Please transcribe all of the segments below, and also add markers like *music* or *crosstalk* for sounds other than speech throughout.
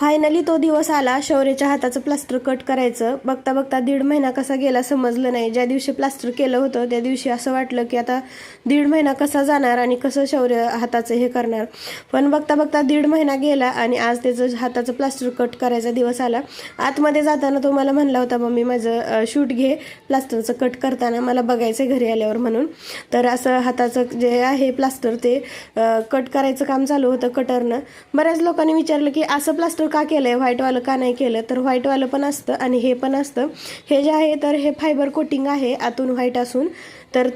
Finally तो दिवस आला. शौर्याच्या हाताचं प्लास्टर कट करायचं. बघता बघता दीड महिना कसा गेला समजलं नाही. ज्या दिवशी प्लास्टर केलं होतं त्या दिवशी असं वाटलं की आता दीड महिना कसा जाणार आणि कसं शौर्य हाताचं हे करणार. पण बघता बघता दीड महिना गेला आणि आज त्याचं हाताचं प्लास्टर कट करायचा दिवस आला. आतमध्ये जाताना तो मला म्हणला होता मम्मी माझं शूट घे. प्लास्टरचं कट करताना मला बघायचं घरी आल्यावर म्हणून. तर असं हाताचं जे आहे प्लास्टर ते कट करायचं काम चालू होतं कटरनं. बऱ्याच लोकांनी विचारलं की असं प्लास्टर का केलंय? व्हाईटवालं का नाही केलं? तर व्हाईटवालं पण असतं आणि हे पण असतं. हे जे आहे तर हे फायबर कोटिंग आहे आतून व्हाईट असून. तर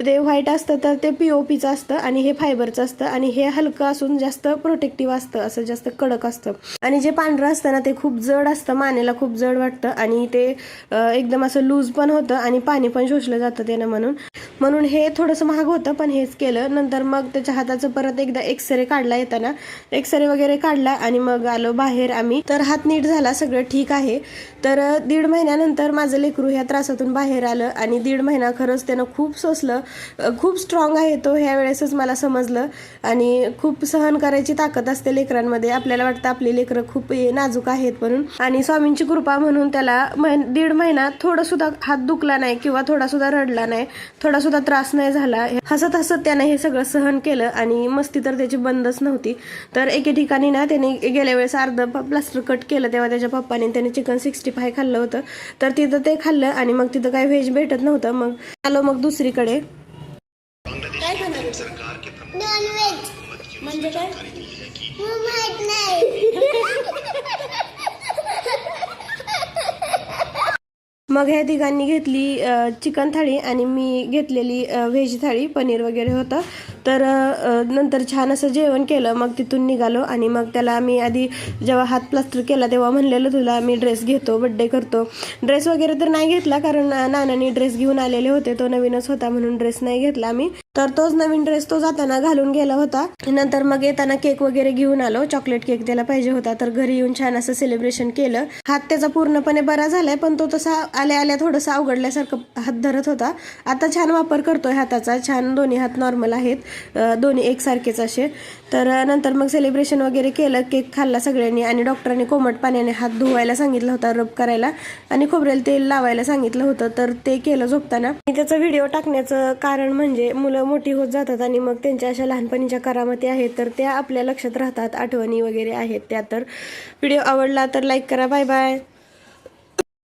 ते व्हाईट असतं तर ते पी ओ पीचं असतं आणि हे फायबरचं असतं आणि हे हलकं असून जास्त प्रोटेक्टिव्ह असतं असं जास्त कडक असतं. आणि जे पांढरं असतं ना ते खूप जड असतं मानेला खूप जड वाटतं आणि ते एकदम असं लूज पण होतं आणि पाणी पण शोषलं जातं त्यानं म्हणून. म्हणून हे थोडंसं महाग होतं पण हेच केलं. नंतर मग त्याच्या हाताचं परत एकदा एक्सरे काढला येताना. एक्सरे वगैरे काढला आणि मग आलो बाहेर आम्ही. तर हात नीट झाला सगळं ठीक आहे. तर दीड महिन्यानंतर माझं लेकरू ह्या त्रासातून बाहेर आलं आणि दीड महिना खरंच त्यानं खूप सोसलं. खूप स्ट्रॉंग आहे तो ह्या वेळेसच मला समजलं. आणि खूप सहन करायची ताकद असते लेकरांमध्ये. आपल्याला वाटतं आपली लेकरं खूप नाजूक आहेत म्हणून. आणि स्वामींची कृपा म्हणून त्याला महिन- दीड महिना थोडंसुद्धा हात दुखला नाही किंवा थोडासुद्धा रडला नाही. थोडा सुद्धा त्रास नाही झाला. हसत हसत त्याने हे सगळं सहन केलं आणि मस्ती तर त्याची बंदच नव्हती. तर एके ठिकाणी ना त्याने गेल्या वेळेस अर्ध प्लास्टर कट केलं तेव्हा त्याच्या पप्पाने त्याने चिकन सिक्स्टी फाय खाल्लं होतं. तर तिथं ते खाल्लं आणि मग तिथं काही व्हेज भेटत नव्हतं. मग आलो मग दुसरीकडे. म्हणजे काय *laughs* माहीत नाही मग ह्या तिघांनी घेतली चिकन थाळी आणि मी घेतलेली व्हेज थाळी पनीर वगैरे होतं. तर नंतर छान असं जेवण केलं. मग तिथून निघालो आणि मग त्याला आम्ही आधी जेव्हा हात प्लास्टर केला तेव्हा म्हणलेलं तुला मी ड्रेस घेतो बड्डे करतो. ड्रेस वगैरे तर नाही घेतला कारण नानांनी ड्रेस घेऊन आलेले होते. तो नवीनच होता म्हणून ड्रेस नाही घेतला आम्ही. तर तोच नवीन ड्रेस तो जाताना घालून गेला होता. नंतर मग येताना केक वगैरे घेऊन आलो. चॉकलेट केक त्याला पाहिजे होता. तर घरी येऊन छान असं सेलिब्रेशन केलं. हात त्याचा पूर्णपणे बरा झालाय पण तो तसा आल्या आल्या थोडंसं अवघडल्यासारखं हात धरत होता. आता छान वापर करतोय हाताचा. छान दोन्ही हात नॉर्मल आहेत. दोन्ही एकसारखेच असे. तर नंतर मग सेलिब्रेशन वगैरे केलं केक खाल्ला सगळ्यांनी आणि डॉक्टरांनी कोमट पाण्याने हात धुवायला सांगितलं होता रब करायला आणि खोबरेल तेल लावायला सांगितलं होतं. तर ते केलं झोपताना. आणि त्याचा व्हिडिओ टाकण्याचं कारण म्हणजे मुलं मोठी होत जातात आणि मग त्यांच्या अशा लहानपणीच्या करामती आहेत तर त्या आपल्या लक्षात राहतात आठवणी वगैरे आहेत त्या. तर व्हिडिओ आवडला तर लाईक करा. Bye bye